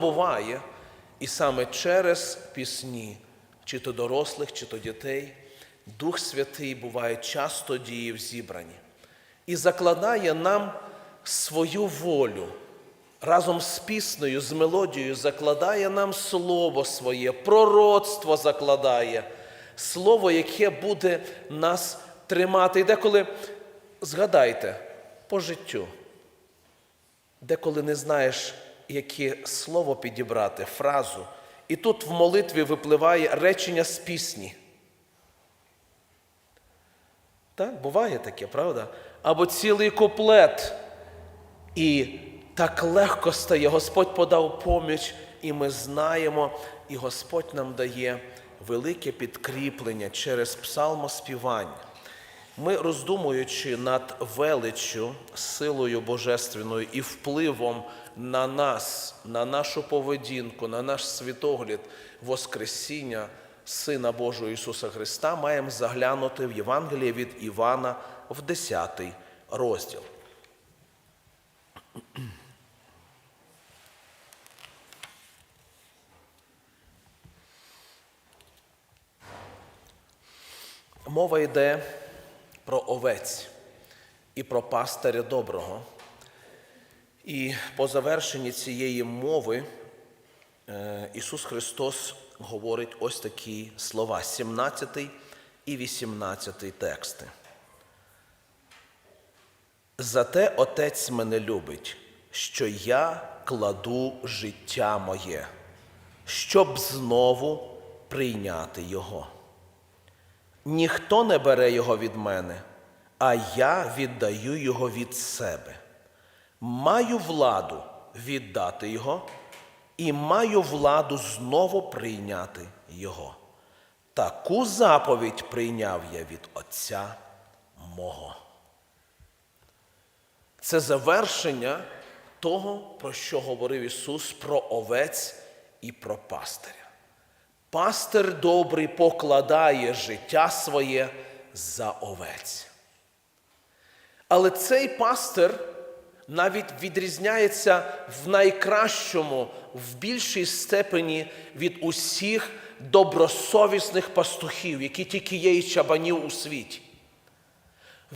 буває, і саме через пісні, чи то дорослих, чи то дітей, Дух Святий буває часто діє в зібранні і закладає нам свою волю. Разом з піснею, з мелодією закладає нам слово своє, пророцтво закладає, слово, яке буде нас тримати. І деколи згадайте по життю, деколи не знаєш, яке слово підібрати, фразу. І тут в молитві випливає речення з пісні. Так, буває таке, правда? Або цілий куплет. І так легко стає. Господь подав поміч, і ми знаємо, і Господь нам дає велике підкріплення через псалмоспівання. Ми, роздумуючи над величчю, силою божественною і впливом на нас, на нашу поведінку, на наш світогляд Воскресіння Сина Божого Ісуса Христа, маємо заглянути в Євангеліє від Івана в 10 розділ. Мова йде про овець і про пастиря доброго. І по завершенні цієї мови е, Ісус Христос говорить ось такі слова, 17 і 18 тексти. Зате Отець мене любить, що я кладу життя моє, щоб знову прийняти Його. Ніхто не бере його від мене, а я віддаю його від себе. Маю владу віддати його і маю владу знову прийняти його. Таку заповідь прийняв я від Отця мого. Це завершення того, про що говорив Ісус про овець і про пастиря. Пастир добрий покладає життя своє за овець. Але цей пастир навіть відрізняється в найкращому, в більшій степені від усіх добросовісних пастухів, які тільки є і чабанів у світі.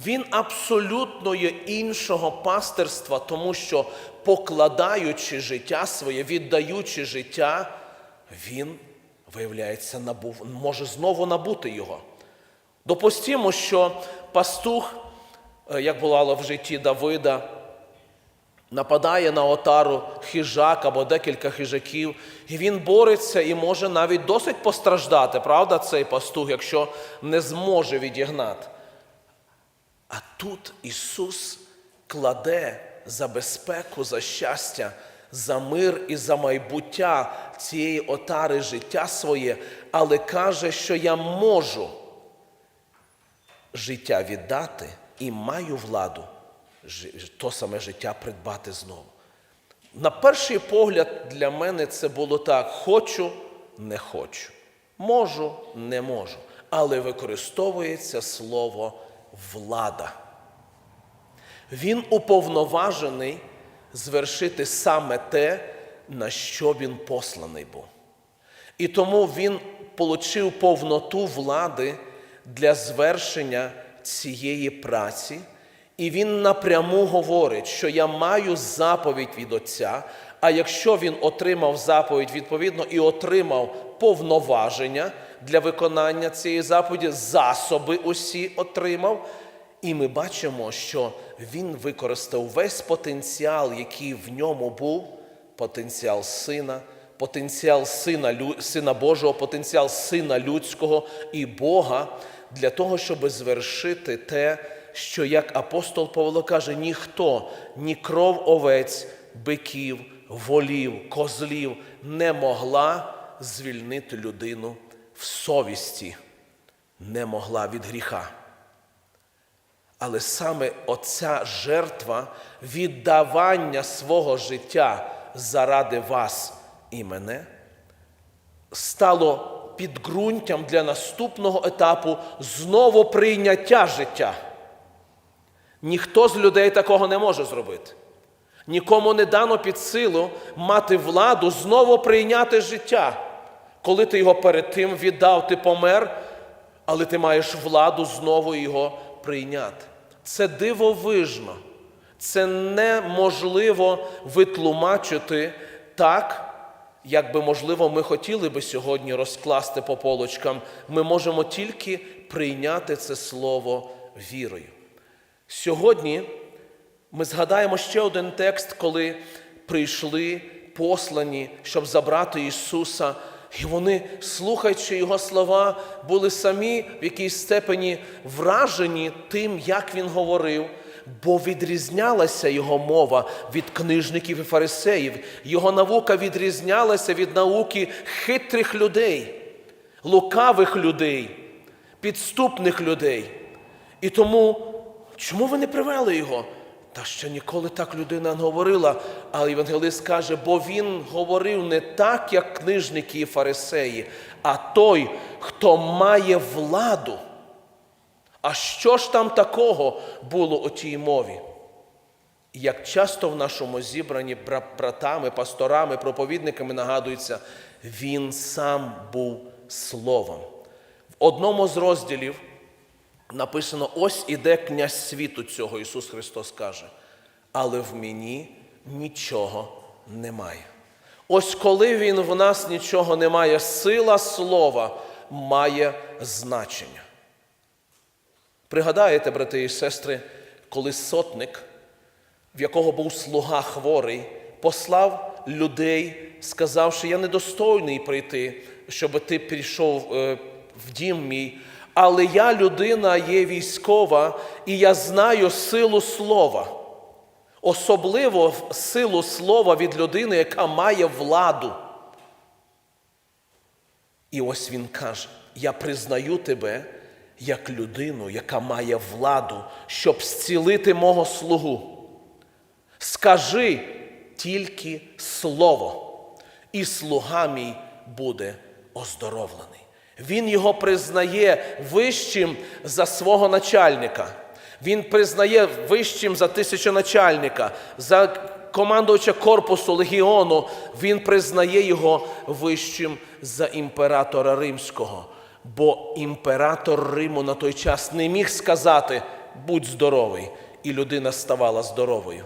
Він абсолютно є іншого пастирства, тому що, покладаючи життя своє, віддаючи життя, він виявляється, набув, може знову набути його. Допустимо, що пастух, е, як бувало в житті Давида, нападає на отару хижак або декілька хижаків, і він бореться і може навіть досить постраждати, правда, цей пастух, якщо не зможе відігнати. А тут Ісус кладе за безпеку, за щастя, за мир і за майбуття цієї отари життя своє, але каже, що я можу життя віддати і маю владу то саме життя придбати знову. На перший погляд, для мене це було так: хочу, не хочу, можу, не можу. Але використовується слово влада. Він уповноважений звершити саме те, на що він посланий був. І тому він отримав повноту влади для звершення цієї праці, і він напряму говорить, що я маю заповідь від Отця, а якщо він отримав заповідь відповідно і отримав повноваження для виконання цієї заповіді, засоби усі отримав. І ми бачимо, що він використав весь потенціал, який в ньому був, потенціал сина, потенціал сина, сина Божого, потенціал сина людського і Бога для того, щоб звершити те, що як апостол Павло каже, ніхто, ні кров овець, биків, волів, козлів не могла звільнити людину в совісті, не могла від гріха. Але саме оця жертва віддавання свого життя заради вас і мене стало підґрунтям для наступного етапу знову прийняття життя. Ніхто з людей такого не може зробити. Нікому не дано під силу мати владу знову прийняти життя. Коли ти його перед тим віддав, ти помер, але ти маєш владу знову його прийняти. Це дивовижно. Це неможливо витлумачити так, як би, можливо, ми хотіли би сьогодні розкласти по полочкам. Ми можемо тільки прийняти це слово вірою. Сьогодні ми згадаємо ще один текст, коли прийшли послані, щоб забрати Ісуса. І вони, слухаючи Його слова, були самі в якійсь степені вражені тим, як Він говорив, бо відрізнялася Його мова від книжників і фарисеїв. Його наука відрізнялася від науки хитрих людей, лукавих людей, підступних людей. І тому, чому ви не привели його? Та ще ніколи так людина не говорила. Але Євангелист каже, бо він говорив не так, як книжники і фарисеї, а той, хто має владу. А що ж там такого було у тій мові? Як часто в нашому зібранні братами, пасторами, проповідниками нагадується, він сам був словом. В одному з розділів написано: ось іде князь світу цього, Ісус Христос каже, але в мені нічого немає. Ось коли Він в нас нічого немає, сила слова має значення. Пригадаєте, брати і сестри, коли сотник, в якого був слуга хворий, послав людей, сказавши, я недостойний прийти, щоб ти прийшов е, в дім мій, але я людина є військова, і я знаю силу слова. Особливо силу слова від людини, яка має владу. І ось він каже: я признаю тебе як людину, яка має владу, щоб зцілити мого слугу. Скажи тільки слово, і слуга мій буде оздоровлений. Він його признає вищим за свого начальника. Він признає вищим за тисячоначальника, за командувача корпусу легіону. Він признає його вищим за імператора Римського. Бо імператор Риму на той час не міг сказати будь здоровий, і людина ставала здоровою.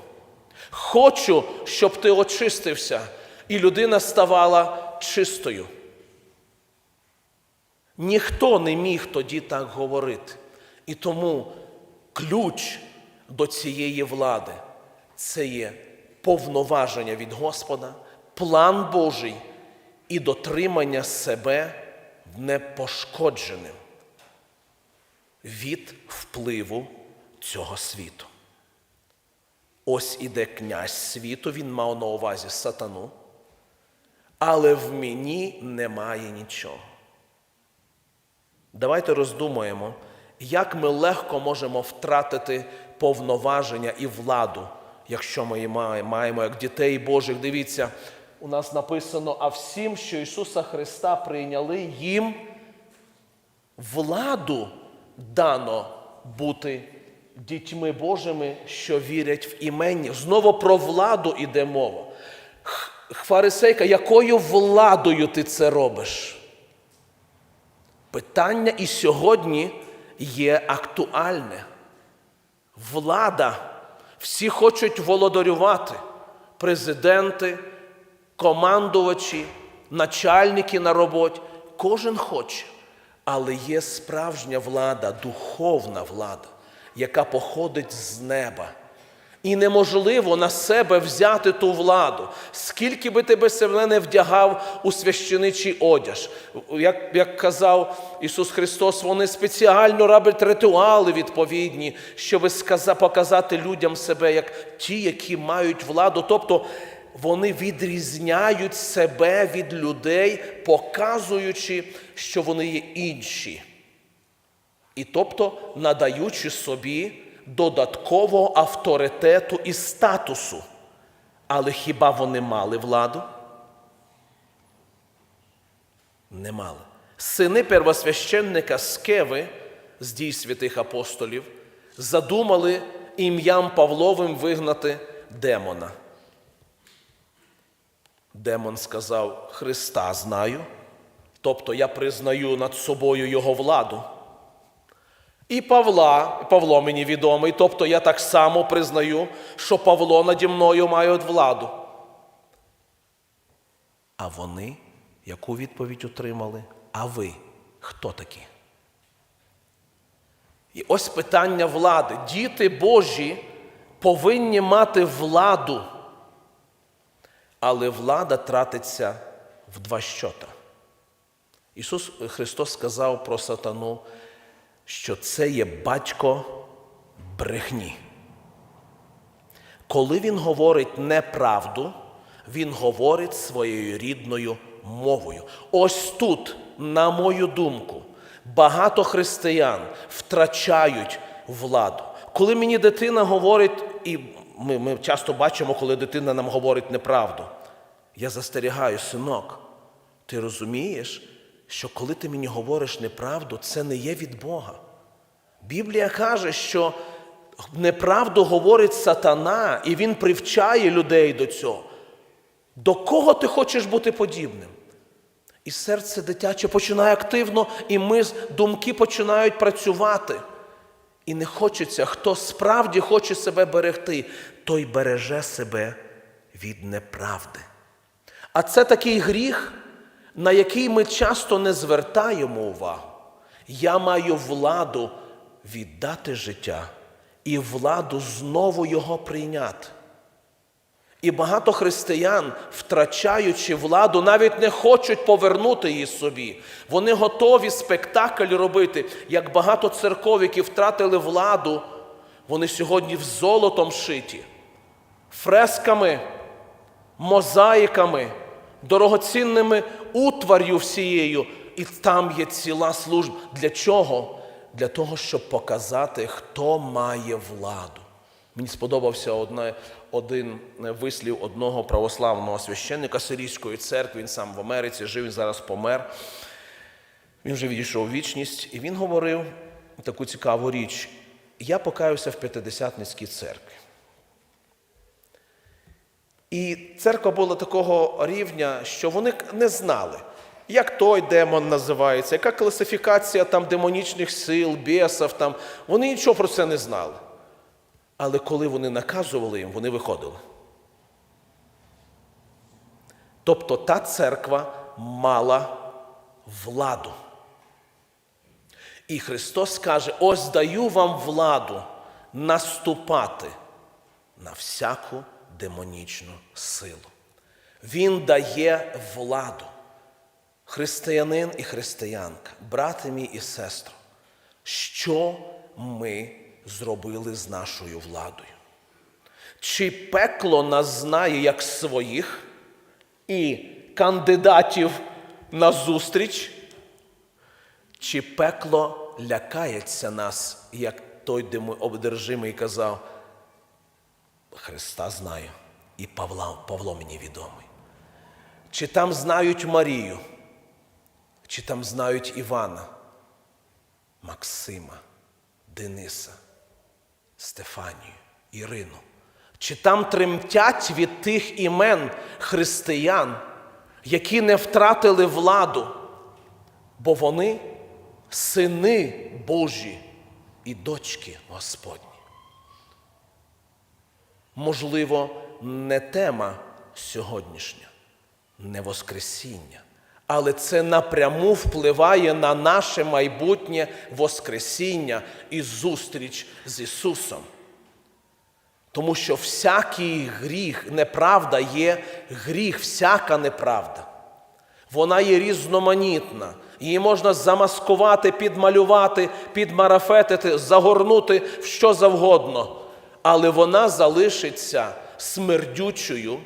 Хочу, щоб ти очистився, і людина ставала чистою. Ніхто не міг тоді так говорити. І тому ключ до цієї влади це є повноваження від Господа, план Божий і дотримання себе непошкодженим від впливу цього світу. Ось іде князь світу, він мав на увазі сатану, але в мені немає нічого. Давайте роздумуємо, як ми легко можемо втратити повноваження і владу, якщо ми її маємо як дітей Божих. Дивіться, у нас написано: а всім, що Ісуса Христа прийняли, їм владу дано бути дітьми Божими, що вірять в імені. Знову про владу іде мова. Фарисейка, якою владою ти це робиш? Питання і сьогодні є актуальне. Влада. Всі хочуть володарювати. Президенти, командувачі, начальники на роботі. Кожен хоче. Але є справжня влада, духовна влада, яка походить з неба. І неможливо на себе взяти ту владу. Скільки би тебе себе не вдягав у священичий одяж. Як, як казав Ісус Христос, вони спеціально роблять ритуали відповідні, щоб показати людям себе як ті, які мають владу. Тобто вони відрізняють себе від людей, показуючи, що вони є інші. І тобто надаючи собі додаткового авторитету і статусу. Але хіба вони мали владу? Не мали. Сини первосвященника Скеви з дій святих апостолів задумали ім'ям Павловим вигнати демона. Демон сказав: Христа знаю, тобто я признаю над собою Його владу. І Павла, Павло мені відомий, тобто я так само признаю, що Павло наді мною має владу. А вони яку відповідь отримали? А ви хто такі? І ось питання влади. Діти Божі повинні мати владу, але влада тратиться в два щота. Ісус Христос сказав про сатану, що це є батько брехні. Коли він говорить неправду, він говорить своєю рідною мовою. Ось тут, на мою думку, багато християн втрачають владу. Коли мені дитина говорить, і ми, ми часто бачимо, коли дитина нам говорить неправду, я застерігаю, синок, ти розумієш, що коли ти мені говориш неправду, це не є від Бога. Біблія каже, що неправду говорить сатана, і він привчає людей до цього. До кого ти хочеш бути подібним? І серце дитяче починає активно, і ми, думки починають працювати. І не хочеться, хто справді хоче себе берегти, той береже себе від неправди. А це такий гріх, на який ми часто не звертаємо увагу. Я маю владу віддати життя і владу знову його прийняти. І багато християн, втрачаючи владу, навіть не хочуть повернути її собі. Вони готові спектакль робити, як багато церков, які втратили владу, вони сьогодні в золотом шиті, фресками, мозаїками, дорогоцінними утвар'ю всією. І там є ціла служба. Для чого? Для того, щоб показати, хто має владу. Мені сподобався одна, один вислів одного православного священника Сирійської церкви. Він сам в Америці жив, він зараз помер. Він вже відійшов у вічність, і він говорив таку цікаву річ. Я покаюся в П'ятидесятницькій церкві. І церква була такого рівня, що вони не знали, як той демон називається, яка класифікація там демонічних сил, бісів. Там. Вони нічого про це не знали. Але коли вони наказували їм, вони виходили. Тобто та церква мала владу. І Христос каже: ось даю вам владу наступати на всяку демонічну силу. Він дає владу. Християнин і християнка, брате мій і сестро, що ми зробили з нашою владою? Чи пекло нас знає як своїх і кандидатів на зустріч? Чи пекло лякається нас, як той одержимий казав, Христа знаю, і Павла, Павло мені відомий. Чи там знають Марію, чи там знають Івана, Максима, Дениса, Стефанію, Ірину? Чи там тремтять від тих імен християн, які не втратили владу, бо вони сини Божі і дочки Господні? Можливо, не тема сьогоднішня, не Воскресіння, але це напряму впливає на наше майбутнє Воскресіння і зустріч з Ісусом. Тому що всякий гріх, неправда є гріх, всяка неправда. Вона є різноманітна. Її можна замаскувати, підмалювати, підмарафетити, загорнути в що завгодно. Але вона залишиться смердючою,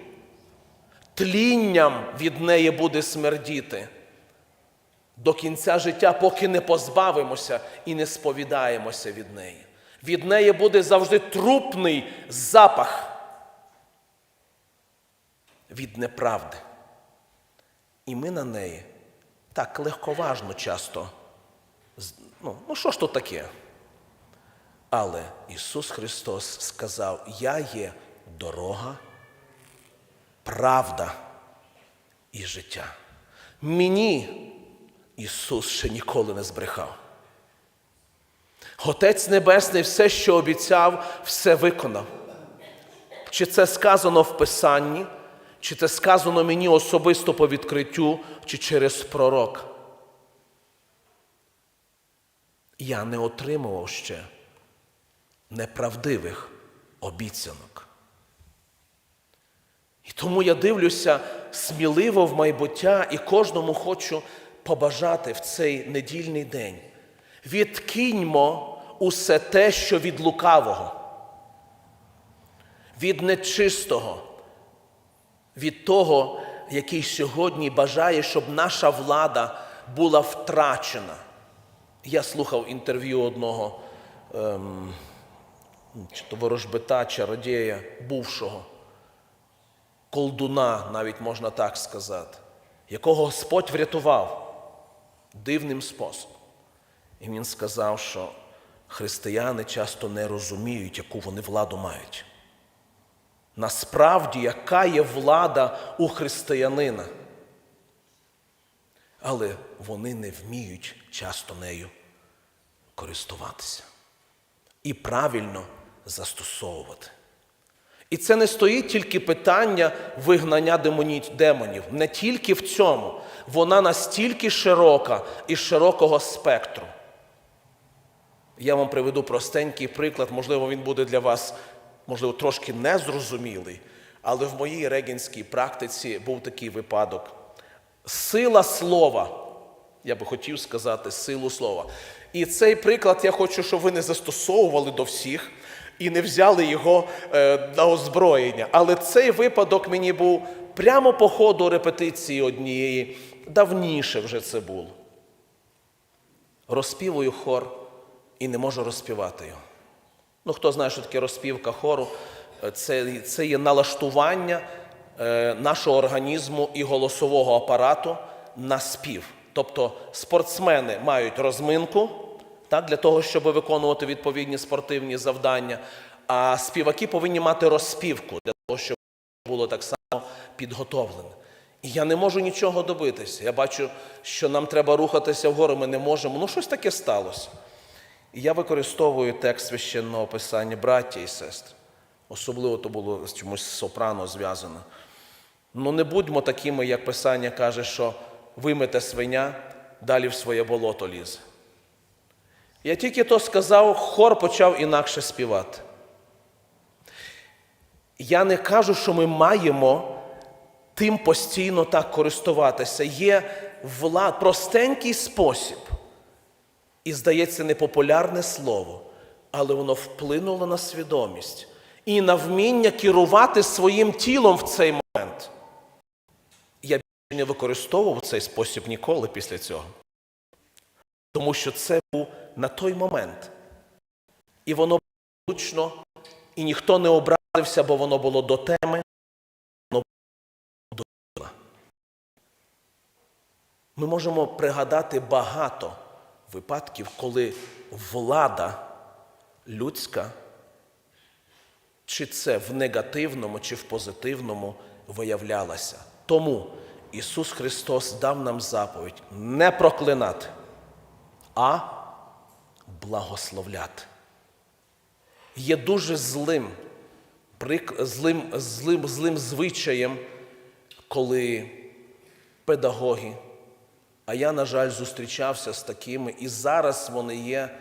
тлінням від неї буде смердіти до кінця життя, поки не позбавимося і не сповідаємося від неї. Від неї буде завжди трупний запах від неправди. І ми на неї так легковажно часто. Ну, ну що ж то таке? Але Ісус Христос сказав: Я є дорога, правда і життя. Мені Ісус ще ніколи не збрехав. Отець Небесний все, що обіцяв, все виконав. Чи це сказано в Писанні, чи це сказано мені особисто по відкриттю, чи через пророк. Я не отримував ще неправдивих обіцянок. І тому я дивлюся сміливо в майбуття і кожному хочу побажати в цей недільний день. Відкиньмо усе те, що від лукавого, від нечистого, від того, який сьогодні бажає, щоб наша влада була втрачена. Я слухав інтерв'ю одного ем, чи то ворожбита, чародія, бувшого колдуна, навіть можна так сказати, якого Господь врятував дивним способом. І він сказав, що християни часто не розуміють, яку вони владу мають. Насправді, яка є влада у християнина. Але вони не вміють часто нею користуватися і правильно застосовувати. І це не стоїть тільки питання вигнання демоні- демонів. Не тільки в цьому. Вона настільки широка і широкого спектру. Я вам приведу простенький приклад, можливо, він буде для вас, можливо, трошки незрозумілий, але в моїй регінській практиці був такий випадок. Сила слова. Я би хотів сказати силу слова. І цей приклад я хочу, щоб ви не застосовували до всіх і не взяли його е, на озброєння. Але цей випадок мені був прямо по ходу репетиції однієї, давніше вже це було. Розпівую хор і не можу розпівати його. Ну, хто знає, що таке розпівка хору, е, це, це є налаштування е, нашого організму і голосового апарату на спів. Тобто спортсмени мають розминку так, для того, щоб виконувати відповідні спортивні завдання, а співаки повинні мати розпівку для того, щоб було так само підготовлене. І я не можу нічого добитися. Я бачу, що нам треба рухатися вгору, ми не можемо. Ну, щось таке сталося. І я використовую текст священного писання, браття і сестри. Особливо то було з чомусь сопрано зв'язано. Ну не будьмо такими, як Писання каже, що вимете свиня, далі в своє болото лізе. Я тільки то сказав, хор почав інакше співати. Я не кажу, що ми маємо тим постійно так користуватися. Є влад, простенький спосіб. І, здається, непопулярне слово, але воно вплинуло на свідомість і на вміння керувати своїм тілом в цей момент. Я більше не використовував цей спосіб ніколи після цього. Тому що це був на той момент. І воно було влучно, і ніхто не образився, бо воно було до теми, воно було до діла. Ми можемо пригадати багато випадків, коли влада людська, чи це в негативному, чи в позитивному виявлялася. Тому Ісус Христос дав нам заповідь не проклинати, а благословляти. Є дуже злим, злим, злим, злим звичаєм, коли педагоги, а я, на жаль, зустрічався з такими, і зараз вони є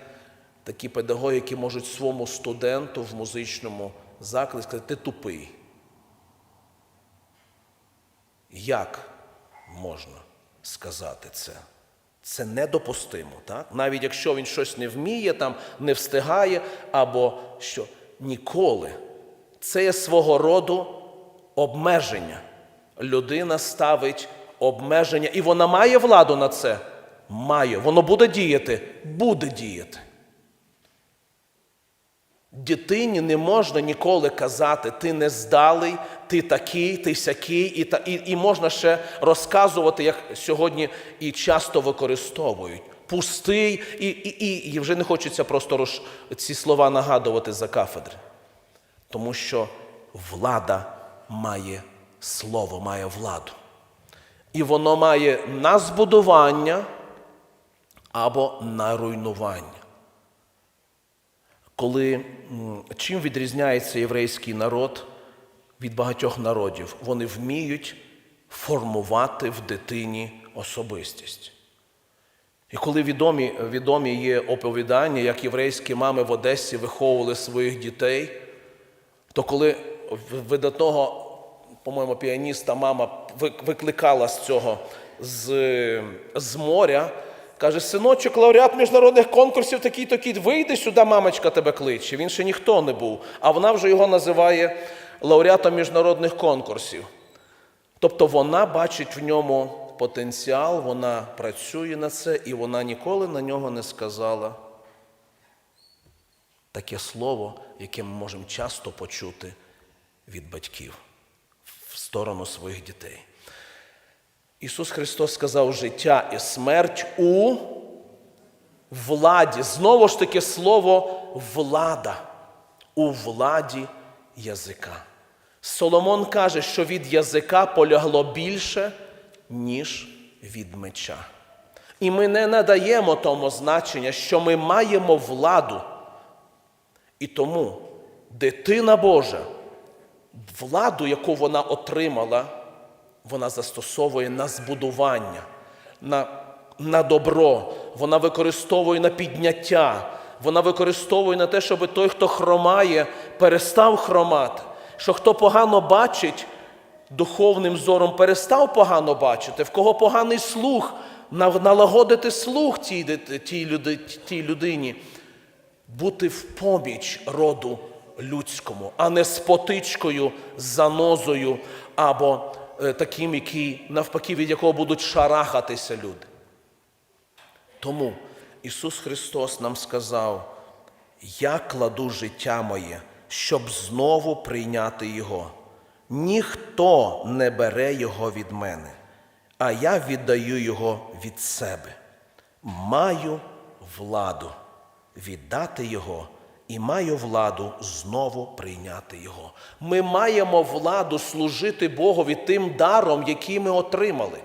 такі педагоги, які можуть своєму студенту в музичному закладі сказати, ти тупий. Як можна сказати це? Це недопустимо, так? Навіть якщо він щось не вміє, там, не встигає, або що ніколи. Це є свого роду обмеження. Людина ставить обмеження, і вона має владу на це? Має. Воно буде діяти? Буде діяти. Дитині не можна ніколи казати, ти не здалий, ти такий, ти сякий, і, та, і, і можна ще розказувати, як сьогодні і часто використовують. Пустий, і, і, і, вже не хочеться просто роз, ці слова нагадувати за кафедри. Тому що влада має слово, має владу. І воно має на збудування або на руйнування. Коли чим відрізняється єврейський народ від багатьох народів? Вони вміють формувати в дитині особистість. І коли відомі, відомі є оповідання, як єврейські мами в Одесі виховували своїх дітей, то коли видатного, по-моєму, піаніста мама викликала з цього з, з моря, каже: синочок, лауреат міжнародних конкурсів такий такий вийди сюди, мамочка тебе кличе. Він ще ніхто не був, а вона вже його називає лауреатом міжнародних конкурсів. Тобто вона бачить в ньому потенціал, вона працює на це, і вона ніколи на нього не сказала таке слово, яке ми можемо часто почути від батьків в сторону своїх дітей. Ісус Христос сказав життя і смерть у владі. Знову ж таки слово влада у владі язика. Соломон каже, що від язика полягло більше, ніж від меча. І ми не надаємо тому значення, що ми маємо владу. І тому дитина Божа, владу, яку вона отримала, вона застосовує на збудування, на, на добро, вона використовує на підняття, вона використовує на те, щоб той, хто хромає, перестав хромати. Що хто погано бачить духовним зором, перестав погано бачити, в кого поганий слух, налагодити слух тій, тій, люди, тій людині, бути в поміч роду людському, а не спотичкою, занозою або таким, який, навпаки, від якого будуть шарахатися люди. Тому Ісус Христос нам сказав, я кладу життя моє, щоб знову прийняти Його. Ніхто не бере Його від мене, а я віддаю Його від себе. Маю владу віддати Його і маю владу знову прийняти Його. Ми маємо владу служити Богові тим даром, який ми отримали.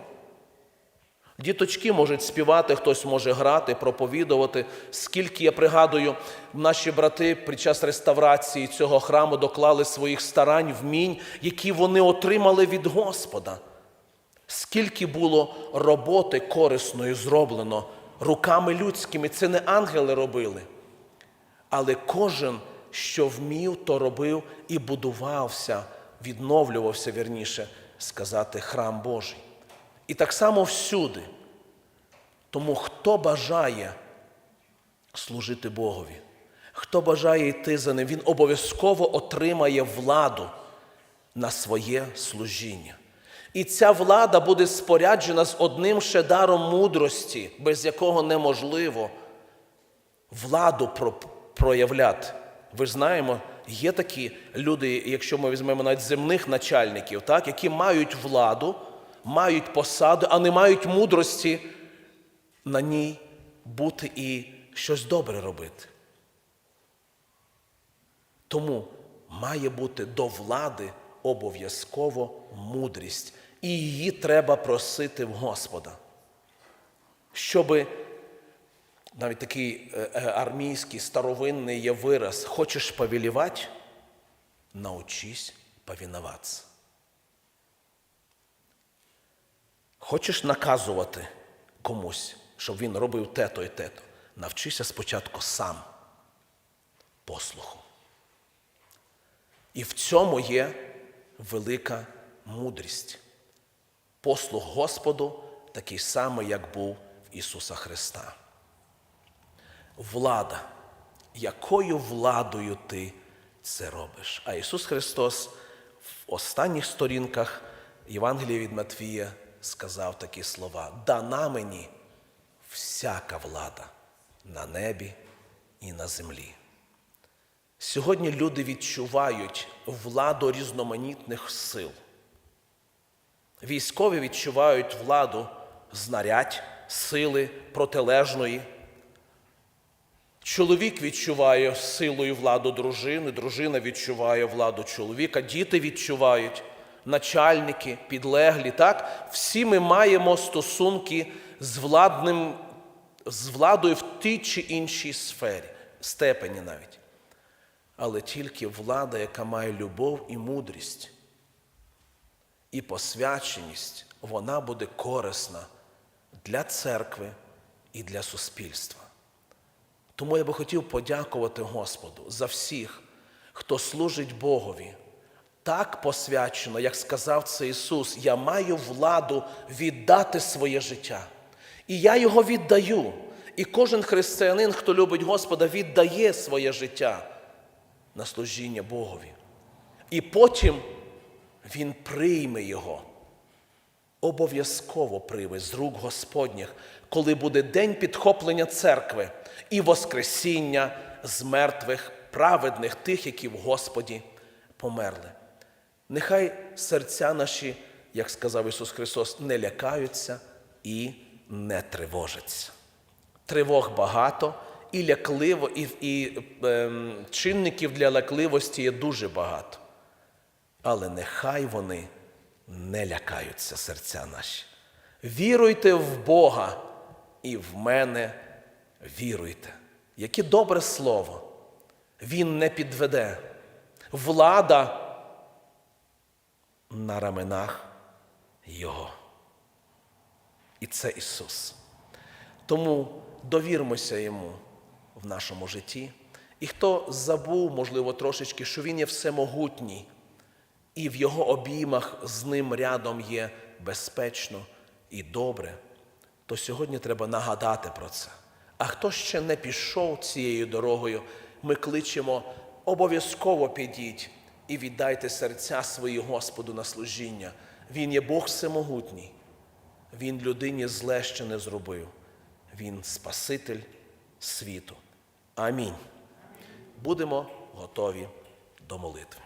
Діточки можуть співати, хтось може грати, проповідувати. Скільки я пригадую, наші брати під час реставрації цього храму доклали своїх старань, вмінь, які вони отримали від Господа. Скільки було роботи корисної зроблено руками людськими, це не ангели робили. Але кожен, що вмів, то робив і будувався, відновлювався вірніше сказати храм Божий. І так само всюди. Тому хто бажає служити Богові, хто бажає йти за ним, він обов'язково отримає владу на своє служіння. І ця влада буде споряджена з одним ще даром мудрості, без якого неможливо владу проявляти. Ви ж знаємо, є такі люди, якщо ми візьмемо навіть земних начальників, так, які мають владу, мають посаду, а не мають мудрості на ній бути і щось добре робити. Тому має бути до влади обов'язково мудрість, і її треба просити в Господа, щоби навіть такий е, е, армійський старовинний є вираз: хочеш повелівати, научись повиноватися. Хочеш наказувати комусь, щоб він робив те-то і те-то, навчися спочатку сам послуху. І в цьому є велика мудрість. Послух Господу такий самий, як був Ісуса Христа. Влада. Якою владою ти це робиш? А Ісус Христос в останніх сторінках Євангелія від Матвія сказав такі слова: дана мені всяка влада на небі і на землі. Сьогодні люди відчувають владу різноманітних сил. Військові відчувають владу знарядь, сили протилежної. Чоловік відчуває силу і владу дружини, дружина відчуває владу чоловіка, діти відчувають начальники, підлеглі, так? Всі ми маємо стосунки з владним, з владою в тій чи іншій сфері, степені навіть. Але тільки влада, яка має любов і мудрість, і посвяченість, вона буде корисна для церкви і для суспільства. Тому я би хотів подякувати Господу за всіх, хто служить Богові. Так посвячено, як сказав це Ісус, я маю владу віддати своє життя. І я його віддаю. І кожен християнин, хто любить Господа, віддає своє життя на служіння Богові. І потім Він прийме його. Обов'язково прийме з рук Господніх, коли буде день підхоплення церкви і Воскресіння з мертвих, праведних тих, які в Господі померли. Нехай серця наші, як сказав Ісус Христос, не лякаються і не тривожаться. Тривог багато, і лякливо, і, і ем, чинників для лякливості є дуже багато. Але нехай вони не лякаються серця наші. Віруйте в Бога і в мене віруйте. Яке добре слово. Він не підведе. Влада на раменах Його. І це Ісус. Тому довірмося Йому в нашому житті. І хто забув, можливо, трошечки, що Він є всемогутній, і в Його обіймах з ним рядом є безпечно і добре, то сьогодні треба нагадати про це. А хто ще не пішов цією дорогою, ми кличемо обов'язково підіть і віддайте серця свої Господу на служіння. Він є Бог всемогутній. Він людині зле ще не зробив. Він Спаситель світу. Амінь. Будемо готові до молитви.